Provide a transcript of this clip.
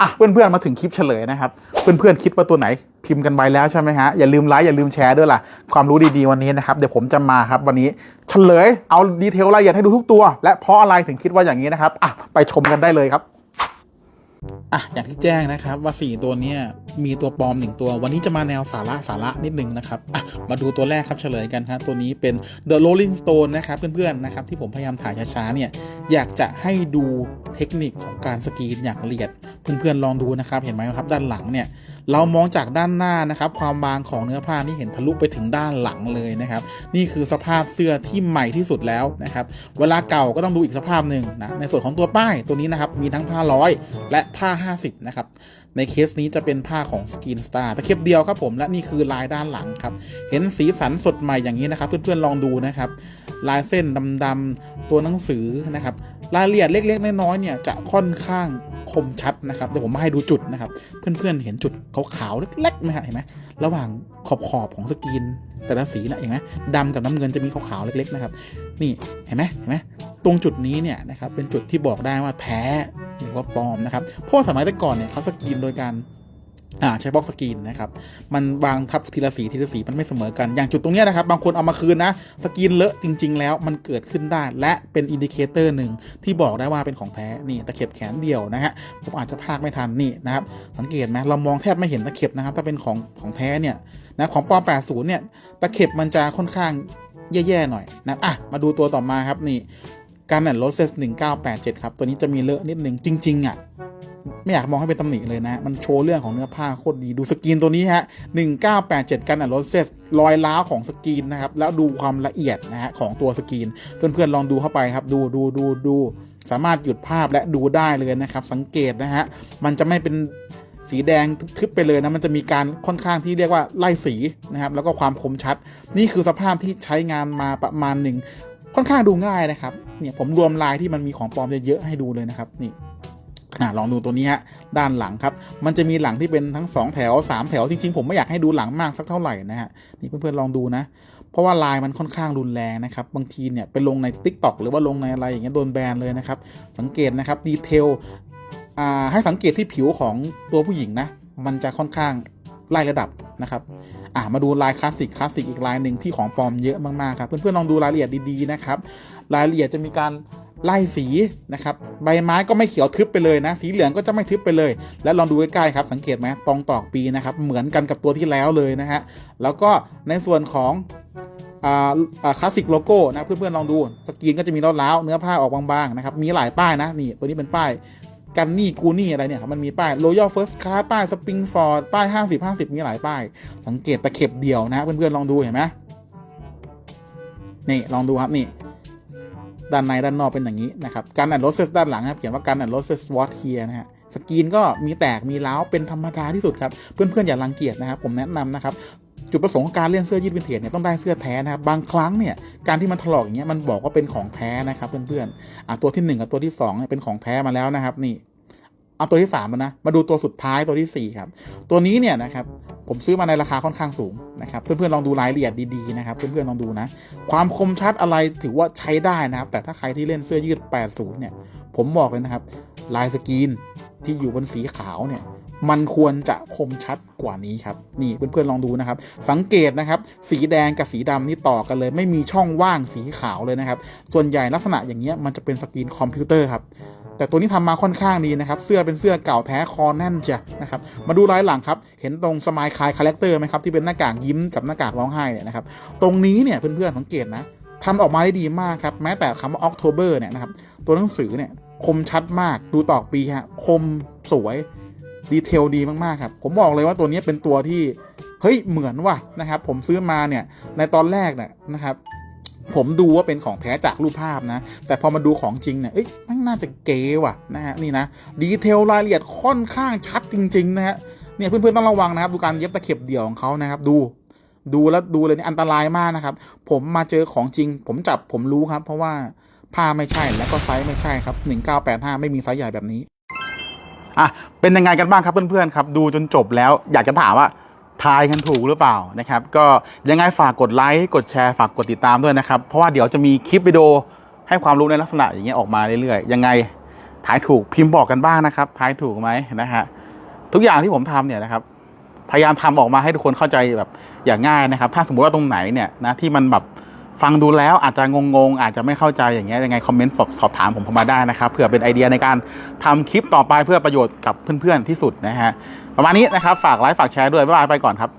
อะเพื่อนๆมาถึงคลิปเฉลยนะครับ เพื่อนๆคิดว่าตัวไหนพิมพ์กันไว้แล้วใช่ไหมฮะ อย่าลืมไลค์อย่าลืมแชร์ด้วยล่ะ ความรู้ดีๆวันนี้นะครับ เดี๋ยวผมจะมาครับวันนี้เฉลย เอาดีเทลรายละเอียดให้ดูทุกตัว และเพราะอะไรถึงคิดว่าอย่างนี้นะครับอะไปชมกันได้เลยครับ อะอย่างที่แจ้งนะครับว่า 4 ตัวเนี้ยมีตัวปลอม 1 ตัว วันนี้จะมาแนวสาระสาระนิดนึงนะครับอะมาดูตัวแรกครับเฉลยกันครับตัวนี้เป็น The Rolling Stone นะครับเพื่อนๆนะครับที่ผมพยายามถ่ายช้าๆเนี่ยอยากจะให้ดูเทคนิคของการสกรีนอย่างละเอียดเพื่อนๆลองดูนะครับเห็นไหมครับด้านหลังเนี่ยเรามองจากด้านหน้านะครับความบางของเนื้อผ้านี่เห็นทะลุไปถึงด้านหลังเลยนะครับนี่คือสภาพเสื้อที่ใหม่ที่สุดแล้วนะครับเวลาเก่าก็ต้องดูอีกสภาพหนึ่งนะในส่วนของตัวป้ายตัวนี้นะครับมีทั้งผ้าร้อย และผ้า50 นะครับ ในเคสนี้จะเป็นผ้าของ Skin Star ตะเข็บเดียวครับผมและนี่คือลายด้านหลังครับ เห็นสีสันสดใหม่อย่างนี้นะครับ เพื่อนๆลองดูนะครับ ลายเส้นดำๆตัวหนังสือนะครับรายละเอียดเล็กๆน้อยๆเนี่ยจะค่อนข้างคมชัดนะครับเดี๋ยวผมมาให้ดูจุดนะครับ เพื่อนๆเห็นจุดขาวๆเล็กๆไหมฮะเห็นไหมระหว่างขอบๆของสกรีนแต่ละสีนะเห็นไหมดำกับน้ำเงินจะมีขาวๆเล็กๆนะครับ นี่เห็นไหมเห็นไหมตรงจุดนี้เนี่ยนะครับเป็นจุดที่บอกได้ว่าแท้ หรือว่าปลอมนะครับเพราะสมัยแต่ก่อนเนี่ยเขาสกรีนโดยการอ่าใช้บล็อกสกรีนนะครับ มันวางทับทีละสีทีละสีมันไม่เสมอกัน อย่างจุดตรงนี้นะครับ บางคนเอามาคืนนะ สกรีนเลอะจริง ๆ แล้วมันเกิดขึ้นได้ และเป็นอินดิเคเตอร์หนึ่งที่บอกได้ว่าเป็นของแท้ นี่ตะเข็บแขนเดียวนะฮะ ผมอาจจะพากไม่ทันนี่นะครับ สังเกตไหมเรามองแทบไม่เห็นตะเข็บนะครับ ถ้าเป็นของของแท้เนี่ยนะของปลอม80เนี่ย ตะเข็บมันจะค่อนข้างแย่ๆหน่อยนะ อะ มาดูตัวต่อมาครับนี่ การแอนโรเซส1987 ครับ ตัวนี้จะมีเลอะนิดนึง จริง ๆ อะ ไม่อยากมองให้เป็นตำหนิเลยนะ มันโชว์เรื่องของเนื้อผ้าโคตรดีดูสกรีนตัวนี้ฮะ 1987 กันแอนโรเซสรอยล้าวของสกรีนนะครับ แล้วดูความละเอียดนะฮะของตัวสกรีน เพื่อนๆลองดูเข้าไปครับ ดูดูดูดูสามารถหยุดภาพและดูได้เลยนะครับ สังเกตนะฮะ มันจะไม่เป็นสีแดงทึบไปเลยนะ มันจะมีการค่อนข้างที่เรียกว่าไล่สีนะครับ แล้วก็ความคมชัด นี่คือสภาพที่ใช้งานมาประมาณหนึ่ง ค่อนข้างดูง่ายนะครับเนี่ยผมรวมลายที่มันมีของปลอมเยอะๆให้ดูเลยนะครับนี่อะลองดูตัวนี้ฮะด้านหลังครับ มันจะมีหลังที่เป็นทั้ง 2 แถว 3 แถวจริงๆ ผมไม่อยากให้ดูหลังมากสักเท่าไหร่นะฮะนี่เพื่อนๆลองดูนะ เพราะว่าลายมันค่อนข้างรุนแรงนะครับ บางทีเนี่ยไปลงใน Tik t o อกหรือว่าลงในอะไรอย่างเงี้ยโดนแบนเลยนะครับ สังเกตนะครับดีเทลให้สังเกตที่ผิวของตัวผู้หญิงนะ มันจะค่อนข้างไล่ระดับนะครับ อ่ามาดูลายคลาสสิกคลาสสิกอีกลายหนึ่งที่ของปลอมเยอะมากๆครับเพื่อนๆลองดูรายละเอียดดีๆนะครับรายละเอียดจะมีการไล่สีนะครับใบไม้ก็ไม่เขียวทึบไปเลยนะ สีเหลืองก็จะไม่ทึบไปเลย แล้วลองดูใกล้ๆครับสังเกตไหมตรงตอกปีนะครับเหมือนกันกับตัวที่แล้วเลยนะฮะแล้วก็ในส่วนของคลาสสิกโลโก้นะเพื่อนๆลองดูสกรีนก็จะมีล้าวๆเนื้อผ้าออกบางๆนะครับมีหลายป้ายนะนี่ตัวนี้เป็นป้าย กันนี่กูนี่อะไรเนี่ยครับมันมีป้าย Royal First Class ป้าย Spring Ford ป้าย 50 50 มีหลายป้าย สังเกตตะเข็บเดียวนะเพื่อนๆลองดูเห็นไหมนี่ลองดูครับนี่ ด้านในด้านนอกเป็นอย่างนี้นะครับการอัดโรเซสด้านหลังครับเขียนว่าการอัดโรเซสวอตเฮียนะฮะสกรีนก็มีแตกมีร้าเป็นธรรมดาที่สุดครับ เพื่อนๆอย่ารังเกียจนะครับ ผมแนะนำนะครับ จุดประสงค์ของการเล่นเสื้อยืดวินเทจเนี่ยต้องได้เสื้อแท้นะครับบางครั้งเนี่ยการที่มันถลอกอย่างเงี้ยมันบอกว่าเป็นของแท้นะครับเพื่อนๆอะตัวที่หนึ่งกับตัวที่สองเนี่ยเป็นของแท้มาแล้วนะครับนี่เอาตัวที่สามแล้วนะ มาดูตัวสุดท้ายตัวที่สี่ครับ ตัวนี้เนี่ยนะครับ ผมซื้อมาในราคาค่อนข้างสูงนะครับ เพื่อนๆลองดูรายละเอียดดีๆนะครับ เพื่อนๆลองดูนะ ความคมชัดอะไรถือว่าใช้ได้นะครับ แต่ถ้าใครที่เล่นเสื้อยืด 80 เนี่ย ผมบอกเลยนะครับ ลายสกรีนที่อยู่บนสีขาวเนี่ย มันควรจะคมชัดกว่านี้ครับ นี่เพื่อนๆลองดูนะครับ สังเกตนะครับ สีแดงกับสีดำนี่ต่อกันเลย ไม่มีช่องว่างสีขาวเลยนะครับ ส่วนใหญ่ลักษณะอย่างเงี้ยมันจะเป็นสกรีนคอมพิวเตอร์ครับแต่ตัวนี้ทำมาค่อนข้างดีนะครับ เสื้อเป็นเสื้อเก่าแท้คอแน่นเชียนะครับ มาดูลายหลังครับ เห็นตรงสมายคายคาแรคเตอร์ไหมครับ ที่เป็นหน้ากากยิ้มกับหน้ากากร้องไห้เนี่ยนะครับ ตรงนี้เนี่ยเพื่อนๆสังเกตนะทำออกมาได้ดีมากครับ แม้แต่คำว่า October เนี่ยนะครับ ตัวหนังสือเนี่ยคมชัดมาก ดูตอกปีฮะ คมสวย ดีเทลดีมากๆครับ ผมบอกเลยว่าตัวนี้เป็นตัวที่ เฮ้ย เหมือนว่ะนะครับ ผมซื้อมาเนี่ย ในตอนแรกเนี่ยนะครับผมดูว่าเป็นของแท้จากรูปภาพนะ แต่พอมาดูของจริงเนี่ยเอ้ยมันน่าจะเก๋ว่ะนะฮะนี่นะดีเทลรายละเอียดค่อนข้างชัดจริง ๆ นะฮะเนี่ยเพื่อนๆต้องระวังนะครับ ดูการเย็บตะเข็บเดี่ยวของเขานะครับ ดู ดูแล้วดูเลยนี่อันตรายมากนะครับ ผมมาเจอของจริง ผมจับผมรู้ครับ เพราะว่าผ้าไม่ใช่แล้วก็ไซส์ไม่ใช่ครับ 1985 ไม่มีไซส์ใหญ่แบบนี้ อะเป็นยังไงกันบ้างครับเพื่อนๆครับ ดูจนจบแล้วอยากจะถามว่าทายกันถูกหรือเปล่านะครับ ก็ยังไงฝากกดไลค์กดแชร์ฝากกดติดตามด้วยนะครับ เพราะว่าเดี๋ยวจะมีคลิปวิดีโอให้ความรู้ในลักษณะอย่างเงี้ยออกมาเรื่อยๆ ยังไงถ่ายถูกพิมพ์บอกกันบ้างนะครับถ่ายถูกไหมนะฮะทุกอย่างที่ผมทำเนี่ยนะครับ พยายามทำออกมาให้ทุกคนเข้าใจแบบอย่างง่ายนะครับ ถ้าสมมุติว่าตรงไหนเนี่ยนะที่มันแบบ ฟังดูแล้วอาจจะงงๆ อาจจะไม่เข้าใจอย่างเงี้ยยังไงคอมเมนต์สอบถามผมเข้ามาได้นะครับเผื่อเป็นไอเดียในการทำคลิปต่อไปเพื่อประโยชน์กับเพื่อนๆที่สุดนะฮะประมาณนี้นะครับฝากไลค์ฝากแชร์ด้วยบ๊ายบายไปก่อนครับ